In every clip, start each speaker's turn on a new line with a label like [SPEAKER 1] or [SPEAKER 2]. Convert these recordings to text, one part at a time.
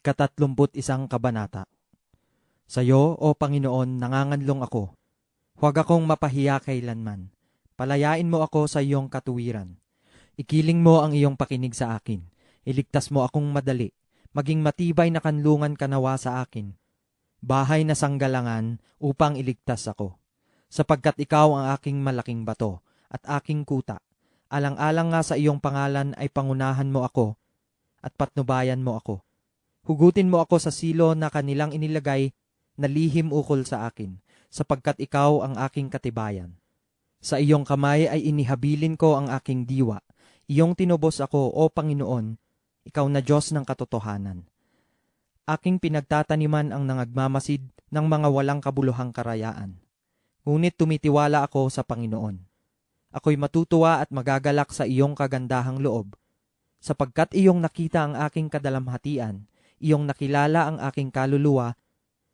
[SPEAKER 1] Ikatatlumput isang kabanata. Sa iyo, O Panginoon, nanganganlong ako. Huwag akong mapahiya kailanman. Palayain mo ako sa iyong katuwiran. Ikiling mo ang iyong pakinig sa akin. Iligtas mo akong madali. Maging matibay na kanlungan kanawa sa akin. Bahay na sanggalangan upang iligtas ako. Sapagkat ikaw ang aking malaking bato at aking kuta. Alang-alang nga sa iyong pangalan ay pangunahan mo ako at patnubayan mo ako. Hugutin mo ako sa silo na kanilang inilagay na lihim ukol sa akin, sapagkat ikaw ang aking katibayan. Sa iyong kamay ay inihabilin ko ang aking diwa. Iyong tinubos ako, O Panginoon, ikaw na Diyos ng katotohanan. Aking pinagtataniman ang nangagmamasid ng mga walang kabuluhang karayaan. Ngunit tumitiwala ako sa Panginoon. Ako'y matutuwa at magagalak sa iyong kagandahang loob, sapagkat iyong nakita ang aking kadalamhatian, iyong nakilala ang aking kaluluwa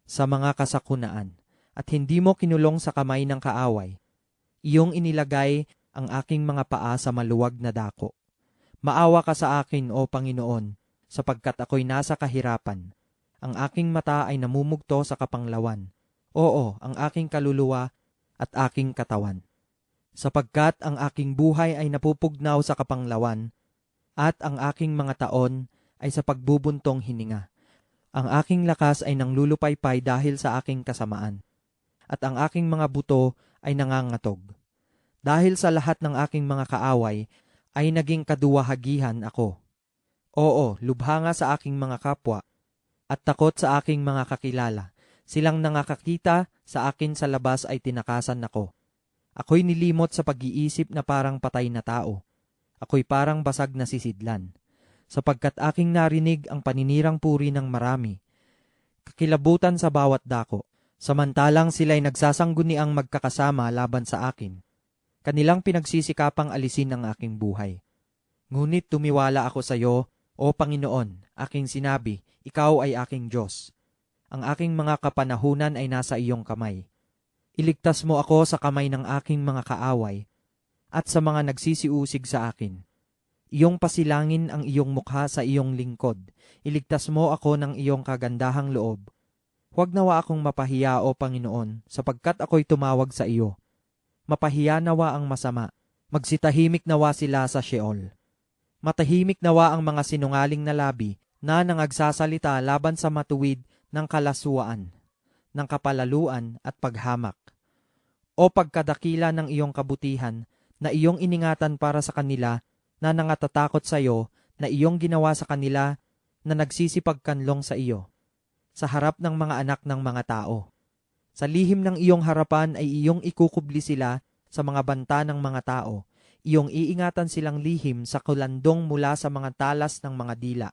[SPEAKER 1] sa mga kasakunaan, at hindi mo kinulong sa kamay ng kaaway. Iyong inilagay ang aking mga paa sa maluwag na dako. Maawa ka sa akin, O Panginoon, sapagkat ako'y nasa kahirapan. Ang aking mata ay namumugto sa kapanglawan. Oo, ang aking kaluluwa at aking katawan sapagkat ang aking buhay ay napupugnaw sa kapanglawan, at ang aking mga taon ay sa pagbubuntong hininga. Ang aking lakas ay nanglulupaypay dahil sa aking kasamaan, at ang aking mga buto ay nangangatog. Dahil sa lahat ng aking mga kaaway, ay naging kaduwahagihan ako. Oo, lubha nga sa aking mga kapwa, at takot sa aking mga kakilala. Silang nangakakita sa akin sa labas ay tinakasan ako Ako'y nilimot sa pag-iisip na parang patay na tao. Ako'y parang basag na sisidlan. Sapagkat aking narinig ang paninirang puri ng marami. Kakilabutan sa bawat dako. Samantalang sila'y nagsasangguniang magkakasama laban sa akin. Kanilang pinagsisikapang alisin ang aking buhay. Ngunit tumiwala ako sa iyo, O Panginoon, aking sinabi, Ikaw ay aking Diyos. Ang aking mga kapanahunan ay nasa iyong kamay Iligtas mo ako sa kamay ng aking mga kaaway at sa mga nagsisiusig sa akin. Iyong pasilangin ang iyong mukha sa iyong lingkod. Iligtas mo ako ng iyong kagandahang loob. Huwag nawa akong mapahiya o Panginoon, sapagkat ako'y tumawag sa iyo. Mapahiya nawa ang masama. Magsitahimik nawa sila sa Sheol. Matahimik nawa ang mga sinungaling na labi na nangagsasalita laban sa matuwid ng kalaswaan ng kapalaluan at paghamak. O pagkadakila ng iyong kabutihan na iyong iningatan para sa kanila na nangatatakot sa iyo na iyong ginawa sa kanila na nagsisipagkanlong sa iyo sa harap ng mga anak ng mga tao. Sa lihim ng iyong harapan ay iyong ikukubli sila sa mga banta ng mga tao. Iyong iingatan silang lihim sa kulandong mula sa mga talas ng mga dila.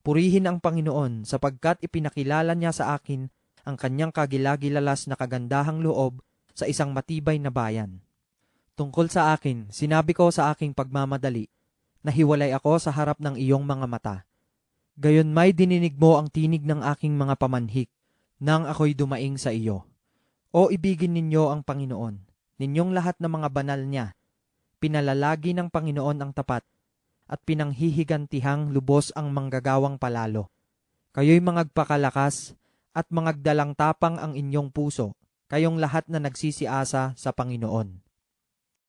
[SPEAKER 1] Purihin ang Panginoon sapagkat ipinakilala niya sa akin ang kanyang kagilagilalas na kagandahang loob sa isang matibay na bayan. Tungkol sa akin, sinabi ko sa aking pagmamadali, nahiwalay ako sa harap ng iyong mga mata. Gayon may dininig mo ang tinig ng aking mga pamanhik, nang ako'y dumaing sa iyo. O ibigin ninyo ang Panginoon, ninyong lahat ng mga banal niya. Pinalalagi ng Panginoon ang tapat, at pinanghihigantihang lubos ang manggagawang palalo. Kayo'y mangagpakalakas at mangagdalang tapang ang inyong puso, kayong lahat na nagsisiasa sa Panginoon.